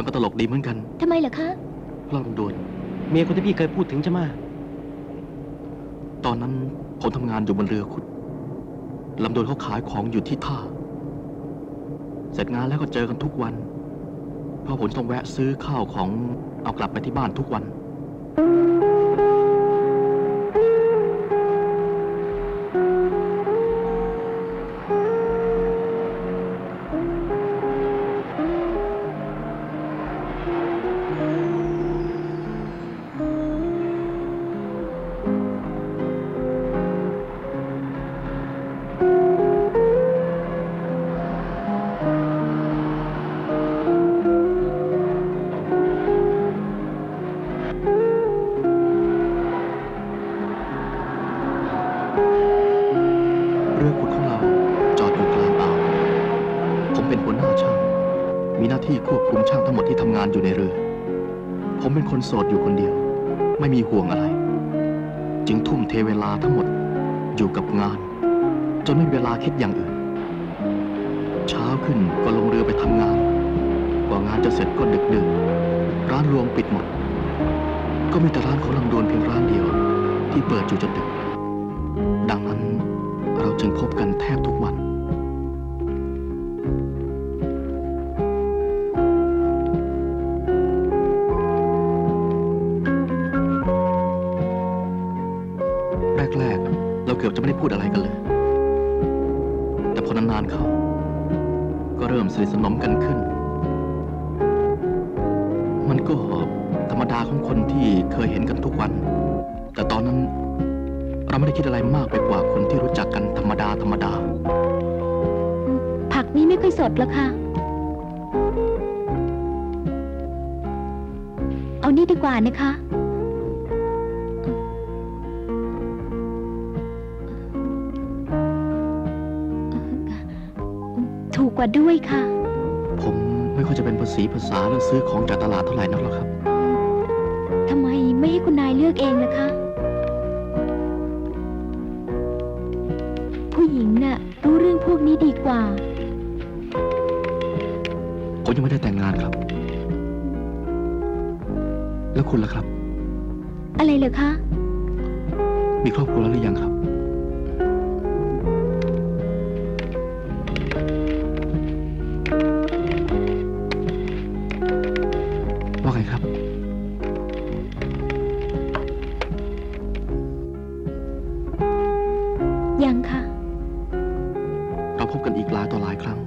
มันก็ตลกดีเหมือนกันทำไมเหรอคะเพราะลำดวนเมียคนที่พี่เคยพูดถึงใช่ไหมตอนนั้นผมทำงานอยู่บนเรือขุดลำดวนเขาขายของอยู่ที่ท่า เสร็จงานแล้วก็เจอกันทุกวัน เพราะผมต้องแวะซื้อข้าวของเอากลับไปที่บ้านทุกวัน มีหน้าที่ควบคุมช่างทั้งหมดที่ทำงานอยู่ในเรือ ผมเป็นคนโสดอยู่คนเดียว ไม่มีห่วงอะไร จึงทุ่มเทเวลาทั้งหมดอยู่กับงาน จนไม่มีเวลาคิดอย่างอื่น เช้าขึ้นก็ลงเรือไปทำงาน กว่างานจะเสร็จก็ดึกดึกร้านรวงปิดหมด ก็มีแต่ร้านของลำดวนเพียงร้านเดียว ที่เปิดอยู่จนดึก ดังนั้นเราจึงพบกันแทบทุกวัน เราเกือบจะไม่ได้พูดอะไรกันเลย แต่พอนานๆเข้า ก็เริ่มสนิทสนมกันขึ้น มันก็ธรรมดาของคนที่เคยเห็นกันทุกวัน แต่ตอนนั้นเราไม่ได้คิดอะไรมากไปกว่าคนที่รู้จักกันธรรมดาธรรมดา ผักนี่ไม่ค่อยสดหรอกค่ะ เอานี่ดีกว่านะคะ ถูกกว่าด้วยค่ะ ผมไม่ค่อยจะเป็นภาษีภาษาเรื่องซื้อของจากตลาดเท่าไหร่นักหรอกครับ ทำไมไม่ให้คุณนายเลือกเองล่ะคะ ผู้หญิงน่ะ รู้เรื่องพวกนี้ดีกว่า ผมยังไม่ได้แต่งงานครับ แล้วคุณล่ะครับ อะไรเหรอคะ มีครอบครัวแล้วหรือยังครับ ยังค่ะ เราพบกันอีกหลายต่อหลายครั้ง